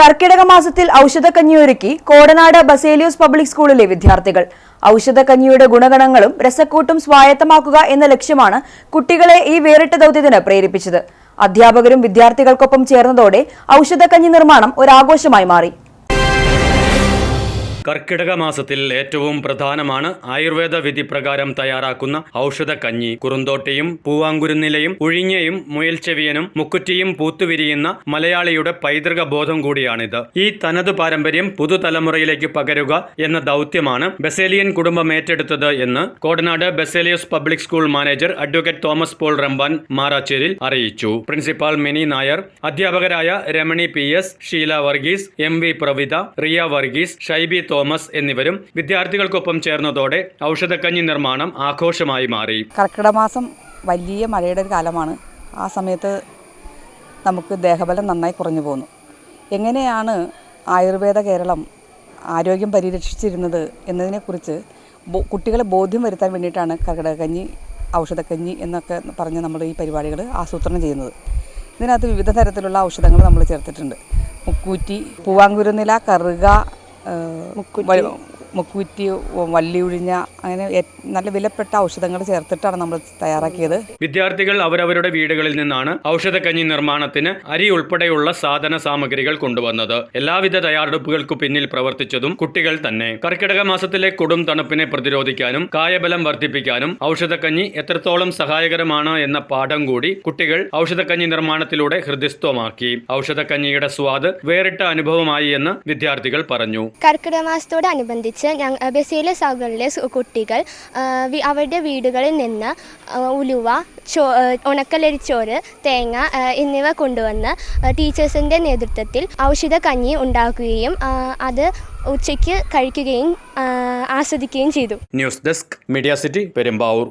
കർക്കിടക മാസത്തിൽ ഔഷധക്കഞ്ഞിയൊരുക്കി കോടനാട് ബസേലിയോസ് പബ്ലിക് സ്കൂളിലെ വിദ്യാർത്ഥികൾ. ഔഷധക്കഞ്ഞിയുടെ ഗുണഗണങ്ങളും രസക്കൂട്ടും സ്വായത്തമാക്കുക എന്ന ലക്ഷ്യമാണ് കുട്ടികളെ ഈ വേറിട്ട ദൗത്യത്തിന് പ്രേരിപ്പിച്ചത്. അധ്യാപകരും വിദ്യാർത്ഥികൾക്കൊപ്പം ചേർന്നതോടെ ഔഷധക്കഞ്ഞി നിർമ്മാണം ഒരാഘോഷമായി മാറി. കർക്കിടക മാസത്തിൽ ഏറ്റവും പ്രധാനമാണ് ആയുർവേദ വിധി പ്രകാരം തയ്യാറാക്കുന്ന ഔഷധ കഞ്ഞി. കുറുന്തോട്ടിയും പൂവാങ്കുരുന്നിലയും ഉഴിഞ്ഞയും മുയൽച്ചെവിയനും മുക്കുറ്റിയും പൂത്തുവിരിയുന്ന മലയാളിയുടെ പൈതൃക ബോധം കൂടിയാണിത്. ഈ തനത് പാരമ്പര്യം പുതുതലമുറയിലേക്ക് പകരുക എന്ന ദൗത്യമാണ് ബസേലിയൻ കുടുംബം ഏറ്റെടുത്തത് എന്ന് Kodanad Baselius public school manager advocate Thomas Paul Ramban മാറാച്ചേരിൽ അറിയിച്ചു. പ്രിൻസിപ്പാൾ മിനി നായർ അധ്യാപകരായ Ramani P S Sheela Varghese M V Praveetha Riya Varghese Shaiby Thomas എന്നിവരും വിദ്യാർത്ഥികൾക്കൊപ്പം ചേർന്നതോടെ ഔഷധക്കഞ്ഞി നിർമ്മാണം ആഘോഷമായി മാറി. കർക്കിടമാസം വലിയ മഴയുടെ ഒരു കാലമാണ്. ആ സമയത്ത് നമുക്ക് ദേഹബലം നന്നായി കുറഞ്ഞു പോകുന്നു എങ്ങനെയാണ് ആയുർവേദ കേരളം ആരോഗ്യം പരിരക്ഷിച്ചിരുന്നത് എന്നതിനെക്കുറിച്ച് കുട്ടികളെ ബോധ്യം വരുത്താൻ വേണ്ടിയിട്ടാണ് കർക്കിടകഞ്ഞി ഔഷധക്കഞ്ഞി എന്നൊക്കെ പറഞ്ഞ് നമ്മൾ ഈ പരിപാടികൾ ആസൂത്രണം ചെയ്യുന്നത്. ഇതിനകത്ത് വിവിധ തരത്തിലുള്ള ഔഷധങ്ങൾ നമ്മൾ ചേർത്തിട്ടുണ്ട്. മുക്കൂറ്റി പൂവാങ്കുരുന്നില കറുക വ- മുക്കൂറ്റി വള്ളിയുഴിഞ്ഞ അങ്ങനെ നല്ല വിലപ്പെട്ട ഔഷധങ്ങൾ ചേർത്തിട്ടാണ് നമ്മൾ തയ്യാറാക്കിയത്. വിദ്യാർത്ഥികൾ അവരവരുടെ വീടുകളിൽ നിന്നാണ് ഔഷധക്കഞ്ഞി നിർമ്മാണത്തിന് അരി ഉൾപ്പെടെയുള്ള സാധന സാമഗ്രികൾ കൊണ്ടുവന്നത്. എല്ലാവിധ തയ്യാറെടുപ്പുകൾക്കു പിന്നിൽ പ്രവർത്തിച്ചതും കുട്ടികൾ തന്നെ. കർക്കിടക മാസത്തിലെ കൊടും തണുപ്പിനെ പ്രതിരോധിക്കാനും കായബലം വർദ്ധിപ്പിക്കാനും ഔഷധക്കഞ്ഞി എത്രത്തോളം സഹായകരമാണ് എന്ന പാഠം കൂടി കുട്ടികൾ ഔഷധക്കഞ്ഞി നിർമ്മാണത്തിലൂടെ ഹൃദയസ്ഥമാക്കി. ഔഷധക്കഞ്ഞിയുടെ സ്വാദ് വേറിട്ട അനുഭവമായി എന്ന് വിദ്യാർത്ഥികൾ പറഞ്ഞു. കർക്കിടക മാസത്തോടനുബന്ധിച്ച് ഞങ്ങ ബസീല സൗകളിലെ കുട്ടികൾ അവരുടെ വീടുകളിൽ നിന്ന് ഉലുവ ചോ ഉണക്കലരിച്ചോറ് തേങ്ങ എന്നിവ കൊണ്ടുവന്ന് ടീച്ചേഴ്സിന്റെ നേതൃത്വത്തിൽ ഔഷധ കഞ്ഞി ഉണ്ടാക്കുകയും അത് ഉച്ചയ്ക്ക് കഴിക്കുകയും ആസ്വദിക്കുകയും ചെയ്തു. News desk media city Perumbavoor.